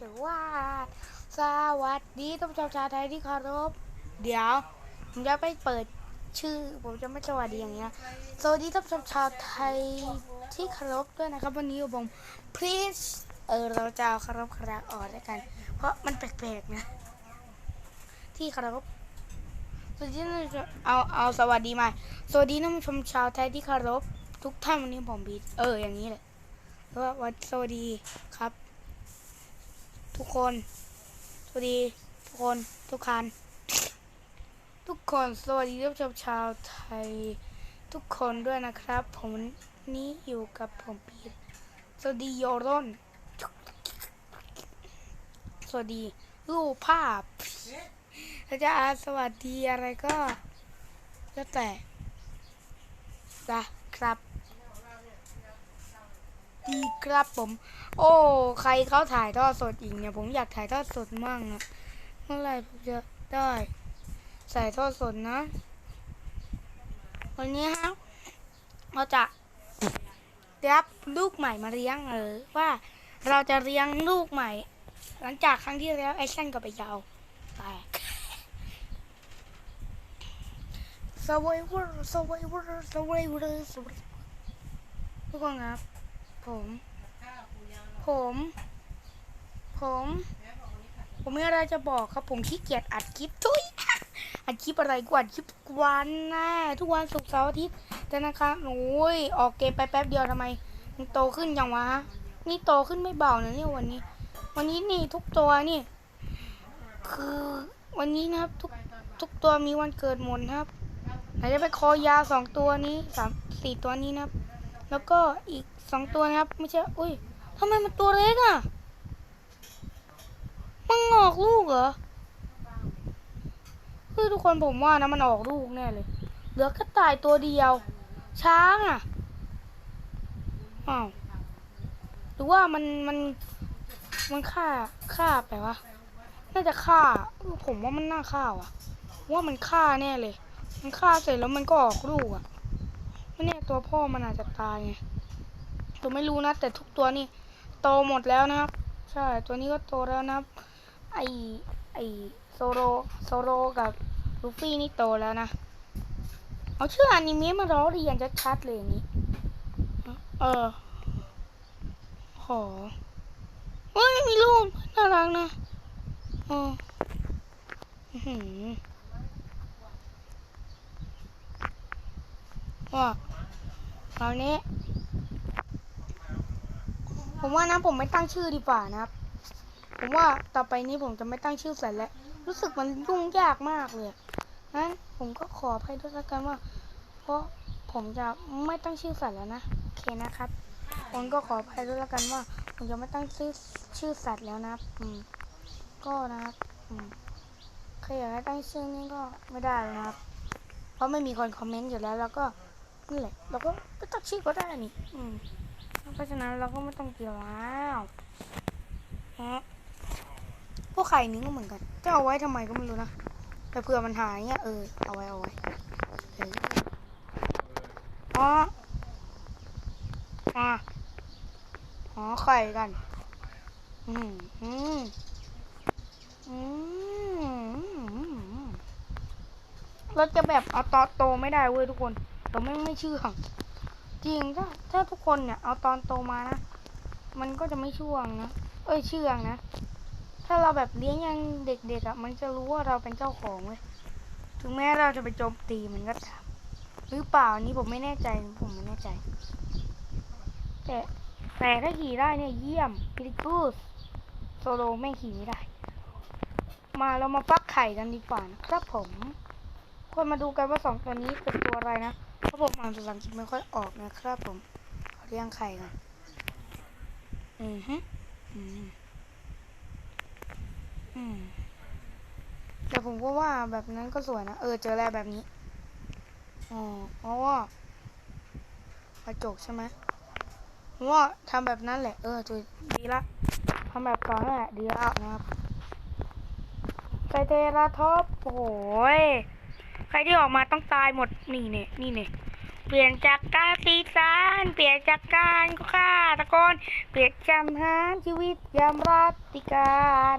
ถือว่า สวัสดีท่านผู้ชมชาวไทยที่เคารพ เดี๋ยว ผมจะไปเปิดชื่อ ผมจะไม่สวัสดีอย่างเงี้ย สวัสดีท่านผู้ชมชาวไทยที่เคารพด้วยนะครับ วันนี้ผม please เออเราจะเคารพคาราออกด้วยกัน เพราะมันแปลกๆนะ ที่เคารพสวัสดีท่านผู้ชมเอาเอาสวัสดีมาสวัสดีท่านผู้ชมชาวไทยที่เคารพทุกท่านวันนี้ผมบีทเอออย่างนี้เลยแล้ววันสวัสดีครับ ทุกคน สวัสดี ทุกคน ทุกคัน ทุกคน สวัสดีท่านผู้ชมชาวไทย ทุกคนด้วยนะครับ ผมนนี้อยู่กับผมพีทสวัสดีโยรอนสวัสดีรูปภาพถ้าจะอาสวัสดีอะไรก็แล้วแต่นะครับ ดีครับผม โอ้ ใครเขาถ่ายทอดสดอีกเนี่ย ผมอยากถ่ายทอดสดมั่งอะเมื่อไรผมจะได้ใส่ทอดสดนะ วันนี้ฮะเราจะรับลูกใหม่มาเลี้ยงเออว่าเราจะเลี้ยงลูกใหม่ หลังจากครั้งที่แล้วไอชั่นกับไปยาวแตก Survivor Survivor Survivor Survivor ทุกคนครับ ผม ผม ผม ผมมีอะไรจะบอกครับผมขี้เกียจอัดคลิปทุยอัดคลิปอะไรกูอัดคลิปวันนะทุกวันศุกร์เสาร์อาทิตย์แต่นะคะโอ้ยออกเกมไปแป๊บเดียวทำไมมันโตขึ้นยังวะนี่โตขึ้นไม่เบานะเนี่ยวันนี้ วันนี้นี่ทุกตัวนี่ คือวันนี้นะครับ ทุกทุกตัวมีวันเกิดหมดนะครับอาจจะไปคอยาวสองตัวนี้สามสี่ตัวนี้นะครับ แล้วก็อีก สองตัวนะครับ ไม่ใช่อุ้ยทำไมมันตัวเล็กอะมันออกลูกเหรอคือทุกคนผมว่านะมันออกลูกแน่เลย เหลือกระต่ายตัวเดียว ช้างอะอ้าวหรือว่ามันมันมันฆ่าฆ่าไปวะน่าจะฆ่า ผมว่ามันน่าฆ่าว่ะ ว่ามันฆ่าแน่เลย มันฆ่าเสร็จแล้วมันก็ออกลูกอะไม่เนี่ตัวพ่อมันอาจจะตายไง ผมไม่รู้นะ แต่ทุกตัวนี่โตหมดแล้วนะครับ ใช่ตัวนี้ก็โตแล้วนะครับ ไอไอโซโรโซโรกับลูฟี่นี่โตแล้วนะ เอาชื่ออนิเมะมาล้อเรียนชัดๆเลยอย่างนี้ เออโหเฮ้ยมีรูปน่ารักนะอือหือว่าคราวนี้ ผมว่านะผมไม่ตั้งชื่อดีกว่านะครับ ผมว่าต่อไปนี้ผมจะไม่ตั้งชื่อสัตว์แล้ว รู้สึกมันยุ่งยากมากเลยนั้นผมก็ขออภัยด้วยแล้วกันว่า เพราะผมจะไม่ตั้งชื่อสัตว์แล้วนะโอเคนะครับผมก็ขออภัยด้วยแล้วกันว่า ผมจะไม่ตั้งชื่อชื่อสัตว์แล้วนะอืมก็นะครับอืมใครอยากให้ตั้งชื่อนี่ก็ไม่ได้แล้วนะครับ เพราะไม่มีคนคอมเมนต์อยู่แล้ว แล้วก็นั่นแหละเราก็ไม่ตั้งชื่อก็ได้นี่อืม ราะฉะนั้นเราก็ไม่ต้องเกี่ยวแล้วฮะพวกไข่นี้ก็เหมือนกันจะเอาไว้ทำไมก็ไม่รู้นะแต่เผื่อมันหายเงี้ยเออเอาไว้เอาไว้เอออ๋ออ๋ออ๋อไข่กัน อืมอืมอืมเราจะแบบเอาตอโตไม่ได้เว้ยทุกคนเราไม่ไม่เชื่อ จริงถ้าถ้าทุกคนเนี่ยเอาตอนโตมานะ มันก็จะไม่ช่วงนะ เอ้ยเชื่องนะ ถ้าเราแบบเลี้ยงยังเด็กๆอะ่ะ มันจะรู้ว่าเราเป็นเจ้าของเว้ยถึงแม้เราจะไปโจมตีมันก็ตามหรือเปล่านี้ผมไม่แน่ใจผมไม่แน่ใจ แต่แต่ถ้าขี่ได้เนี่ยเยี่ยมพิลิกูสโซโลแม่ขี่ไม่ได้ มาเรามาฟักไข่กันดีกว่านะครับผม คนมาดูกันว่าสองตัวนี้เป็นตัวอะไรนะ เพราะผมอ่านภาษาอังกฤษไม่ค่อยออกนะครับผมขอเรียงไข่ก่อนอือฮึอืมอืมแต่ผมก็ว่าแบบนั้นก็สวยนะ เออ เจอแล้วแบบนี้ อ๋อ เพราะว่ากระจกใช่ไหมว่าทำแบบนั้นแหละ เออจุยดีละทำแบบก่อนนั่นแหละ ดีแล้วนะครับไซเทราท็อปโอ้ย ใครที่ออกมาต้องตายหมดนี่เนี่ยนี่เนี่ยเปลี่ยนจากการสีสารเปลี่ยนจากการฆาตกรเปลี่ยนจำหารชีวิตยามรัตติการ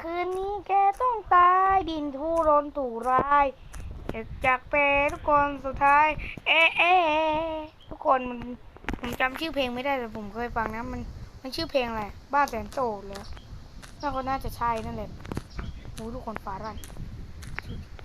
คืนนี้แกต้องตายดินทุรนถูรายจากเปรทุกคนสุดท้าย เอะเอะเอทุกคนมันผมจำชื่อเพลงไม่ได้แต่ผมเคยฟังนะมันมันชื่อเพลงอะไรบ้าแสนโตดเลยน่าก็น่าจะใช่นั่นแหละโอ้ทุกคนฟ้ารั่น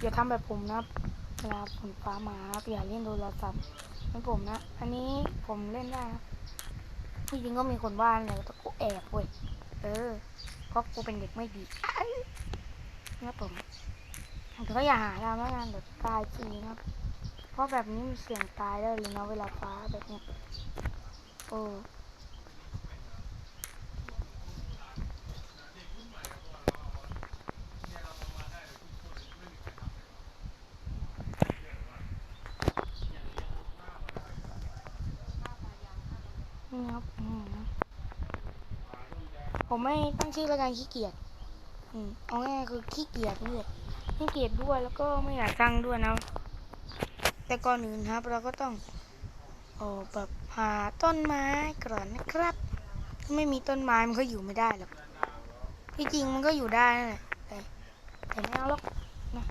อย่าทำแบบผมนะเวลาฝนฟ้ามาอย่าเล่นโทรศัพท์เหมือนผมนะ อันนี้ผมเล่นได้นะจริงก็มีคนว่าเลยแต่กูแอบเว้ยเออเพราะกูเป็นเด็กไม่ดีนะผมแต่ก็อย่าหาทำแล้วกันแบบตายจริงนะเพราะแบบนี้มีเสี่ยงตายได้เลยนะเวลาฟ้าแบบเนี้ยโอ้นี่ครับอืม ผมไม่ตั้งชื่อแล้วกันขี้เกียจอืมเอาง่ายคือขี้เกียจนี่แหละขี้เกียจด้วยแล้วก็ไม่อยากตั้งด้วยนะ แต่ก่อนอื่นครับ เราก็ต้องโอ้แบบหาต้นไม้ก่อนนะครับ ถ้าไม่มีต้นไม้มันก็อยู่ไม่ได้หรอกที่จริงมันก็อยู่ได้นั่นแหละแต่แต่ไม่เอาหรอกนะ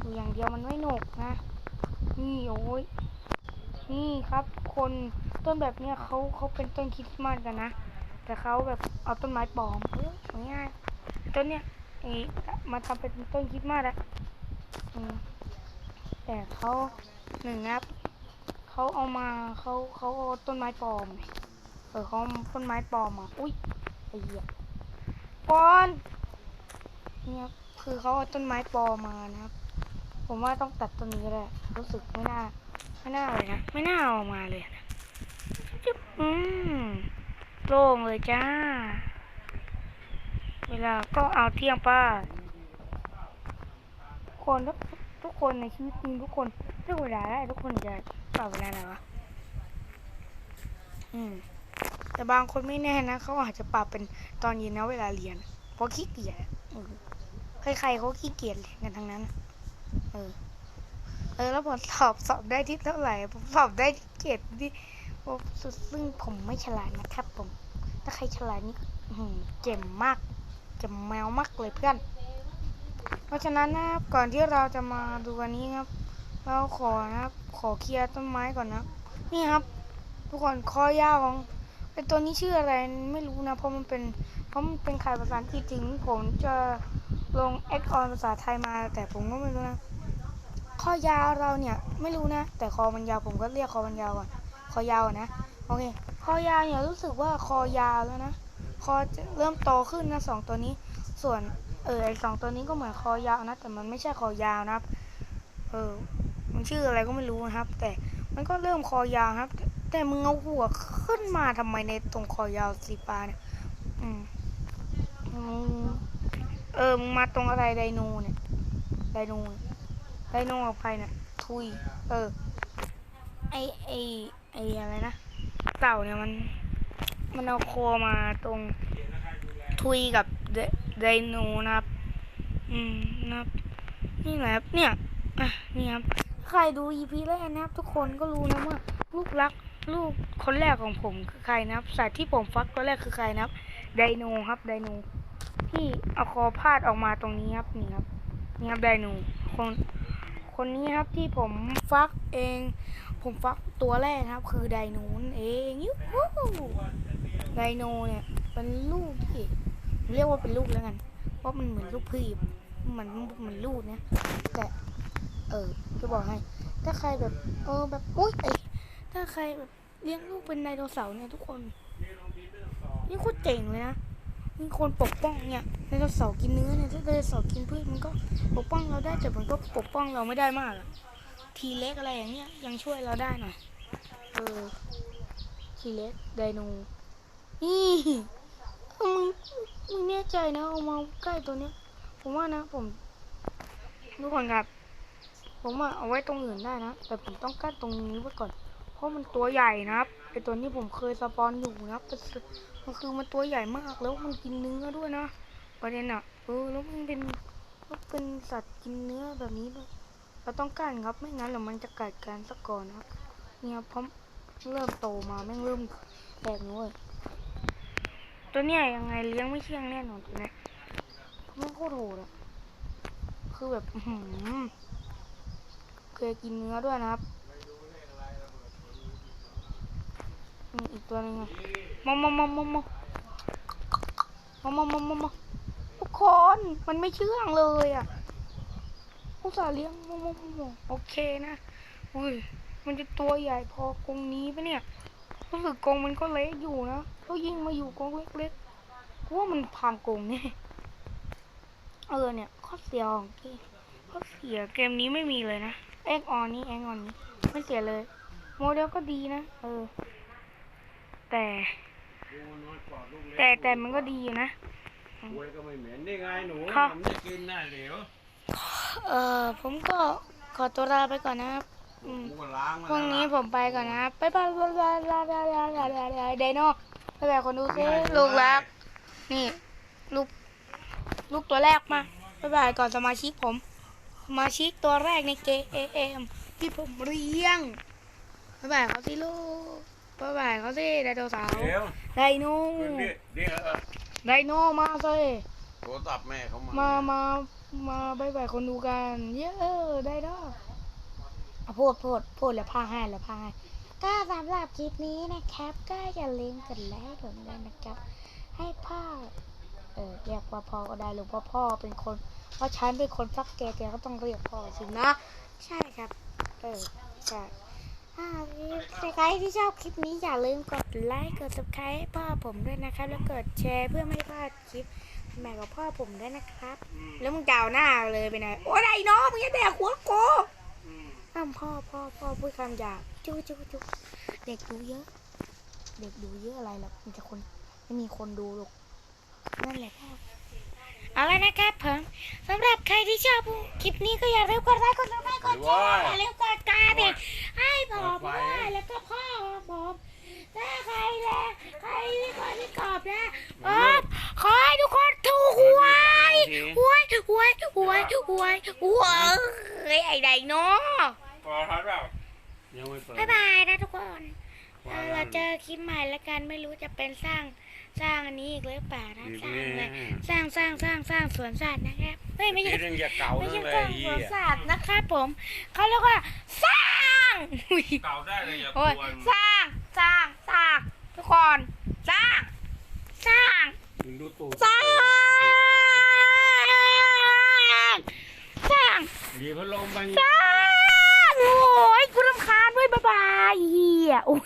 อยู่อย่างเดียวมันไม่หนุกนะ นี่โอ้ยนี่ครับ คนต้นแบบเนี้ยเขาเขาเป็นต้นคริสต์มาสกันนะ แต่เขาแบบเอาต้นไม้ปลอมง่ายต้นเนี้ยไอ้มาทำเป็นต้นคริสต์มาสอะอืมแต่เขาหนึ่งครับเขาเอามาเขาเขาเอาต้นไม้ปลอมเออเขาต้นไม้ปลอมมาอุ้ยไอ้เหี้ยก่อนเนี่ยคือเขาเอาต้นไม้ปลอมมานะครับ ผมว่าต้องตัดต้นนี้ก็ได้รู้สึกไม่น่าไม่น่าเลยนะไม่น่าเอามาเลยนะจึ๊บอืม โล่งเลยจ้า เวลาก็เอาเที่ยงป้าคนทุกทุกคนในชีวิตจริงทุกคนเลือกเวลาได้ทุกคนจะปรับเวลาไหนวะอืม แต่บางคนไม่แน่นะเขาอาจจะปรับเป็นตอนเย็นนะเวลาเรียนเพราะขี้เกียจใครๆเขาขี้เกียจกันทั้งนั้น เออ เออแล้วผมสอบสอบได้ที่เท่าไหร่ผมสอบได้ที่เจ็ดที่ โอ้สุดซึ่งผมไม่ฉลาดนะครับผม ถ้าใครฉลาดนี่เจ๋มมากเจ๋มแมวมากเลยเพื่อน เพราะฉะนั้นนะครับก่อนที่เราจะมาดูวันนี้ครับ เราขอนะครับ ขอเคลียร์ต้นไม้ก่อนนะ นี่ครับ ทุกคนคอยาวของเป็นตัวนี้ชื่ออะไรไม่รู้นะ เพราะมันเป็น เพราะมันเป็นขายภาษาอังกฤษถึงผมจะลงแอคออนภาษาไทยมา แต่ผมก็ไม่รู้นะ ข้อยาวเราเนี่ยไม่รู้นะ แต่คอมันยาวผมก็เรียกคอมันยาวอะค อยาวนะโอเคคอยาวเนี่ยรู้สึกว่าคอยาวแล้วนะคอจะเริ่มโตขึ้นนะสองตัวนี้ ส่วนเออสองตัวนี้ก็เหมือนคอยาวนะ แต่มันไม่ใช่คอยาวนะครับ เออ มันชื่ออะไรก็ไม่รู้นะครับ แต่มันก็เริ่มคอยาวครับ แต่แต่มึงเอาหัวขึ้นมาทำไมในตรงคอยาวสีฟ้าเนี่ย อืมเออมึงมาตรงอะไรไดโนเนี่ยไดโน่ไดโนออกไปเนี่ยทุย เออ ไอไอ ไอ้อะไรนะเต่าเนี่ยมันมันเอาคอมาตรงทุยกับไดโนนะครับ อืมนะครับนี่แหละครับเนี่ยอะนี่ครับใครดู EP แรกนะครับ ทุกคนก็รู้นะว่าลูกรักลูกคนแรกของผมคือใครนะครับสัตว์ที่ผมฟักตัวแรกคือใครนะครับไดโนครับไดโนที่เอาคอพาดออกมาตรงนี้ครับนี่ครับนี่ครับไดโนคนคนนี้ครับที่ผมฟักเอง ผมฟักตัวแรกนะครับ คือไดโนนเองยูฮูไดโนเนี่ยเป็นลูกที่เรียกว่าเป็นลูกแล้วกัน เพราะมันเหมือนลูกพี่เหมือนเหมือนลูกเนี่ยแต่เออจะบอกให้ ถ้าใครแบบ เออแบบอุ้ยไอถ้าใครแบบเลี้ยงลูกเป็นไดโนเสาร์เนี่ยทุกคนนี่โคตรเจ๋งเลยนะมีคนปกป้องเนี่ยไดโนเสาร์กินเนื้อเนี่ยถ้าไดโนเสาร์กินพืชมันก็ปกป้องเราได้แต่มันก็ปกป้องเราไม่ได้มากอะ ทีเล็กอะไรอย่างเงี้ยยังช่วยเราได้หน่อย เออ ทีเล็กไดโนนี่เออมึงมึงแน่ใจนะเอามาใกล้ตัวเนี้ย ผมว่านะ ผมทุกคนครับ ผมอะเอาไว้ตรงอื่นได้นะ แต่ผมต้องกั้นตรงนี้ไว้ก่อน เพราะมันตัวใหญ่นะครับไอตัวนี้ผมเคยสปอนอยู่นะครับแต่คือมันคือมันตัวใหญ่มากแล้วมันกินเนื้อด้วยนะประเด็นอะเออแล้วมันเป็นมันเป็นสัตว์กินเนื้อแบบนี้ด้วย เราต้องกั้นครับไม่งั้นเดี๋ยวมันจะกัดกันสักก่อนครับเนี่ยเพราะเริ่มโตมาแม่งเริ่มแตกน้ยตัวเนี้ยยังไงเลี้ยงไม่เชื่องแน่นอนตัวเนี้ยม่งโคตรโหดอะคือแบบหืเคยกินเนื้อด้วยนะครับอีกตัวนึงอะมามามามามามามามามทุกคนมันไม่เชื่องเลยอะ อุตส่าห์เลี้ยงมามามามโอเคนะอุ้ยมันจะตัวใหญ่พอกรงนี้ปะเนี่ยรู้สึกกรงมันก็เล็กอยู่นะแล้วยิ่งมาอยู่กรงเล็กๆกูว่ามันพังกรงแน่เออเนี่ยข้อเสียของเกมข้อเสียเกมนี้ไม่มีเลยนะเอ็กออนนี้เอ็กออนนี้ไม่เสียเลย โมเดลก็ดีนะเออ แต่ แต่แต่มันก็ดีอยู่นะกล้วยก็ไม่เหม็นนี่ไงหนูค่ะมันไม่กินน่ะเดี๋ยว เออผมก็ขอตัวลาไปก่อนนะครับอืมกูก็ล้างมาพรุ่งนี้ผมไปก่อนนะครับบ๊ายบายบ๊ายบายบ๊ายบายบ๊ายบายบ๊ายบายไดโน่บ๊ายบายคนดูซิลูกรัก นี่ลูกลูกตัวแรกมาบ๊ายบายก่อนสมาชิกผมสมาชิกตัวแรกในเกมที่ผมเลี้ยงบ๊ายบายเขาสิลูกบ๊ายบายเขาสิไดโนเสาร์เดี๋ยวไดโน่เดี๋ยวนี่เดี๋ยวเออไดโน่มาสิโทรศัพท์แม่เขามา มามา มาบายบายคนดูกัน เย้ได้ดอกอพูดพูดพูดแล้วพาให้แล้วพาให้ก็สำหรับคลิปนี้นะครับ ก็อย่าลืมกดไลค์ผมด้วยนะครับ ให้พ่อเออเรียกว่าพ่อก็ได้หรือว่าพ่อเป็นคน เพราะฉันเป็นคนฟักแกแกก็ต้องเรียกพ่อสินะ ใช่ครับ เออใช่ใครที่ชอบคลิปนี้อย่าลืมกดไลค์กด subscribe ให้พ่อผมด้วยนะครับ แล้วกดแชร์เพื่อไม่พลาดคลิป ใหม่กับพ่อผมด้วยนะครับ แล้วมึงจะเอาหน้าเลยไปไหนโอ้ยไอ้น้องมึงจะแดกหัวโกอ้าวพ่อพ่อพ่อพูดคำหยาบจู้จู้จู้เด็กดูเยอะ เด็กดูเยอะอะไรหรอกมีแต่คนไม่มีคนดูหรอกนั่นแหละพ่อเอาละนะครับผมสำหรับใครที่ชอบคลิปนี้ก็อย่าลืมกดไลค์กดซับสไครต์กดแชร์อย่าลืมกด วยว้าไอ้ใดเนาะบายับายนะทุกคนเราเจอคลิปใหม่แล้วกันไม่รู้จะเป็นสร้างสร้างอันนี้อีกหรือเปล่านะสร้างเลยสร้างสร้างสร้างสร้างสวนสัตว์นะครับไม่ใช่ไม่ใช่สร้างสวนสัตว์นะครับผมเขาเรียกว่าสร้างสร้างสร้างสร้างทุกคนสร้าง สร้างสร้าง ดีพัดลมไป จ้าโอ้ยกูรำคาญเว้ยบ๊ายบายเฮียโอ้ย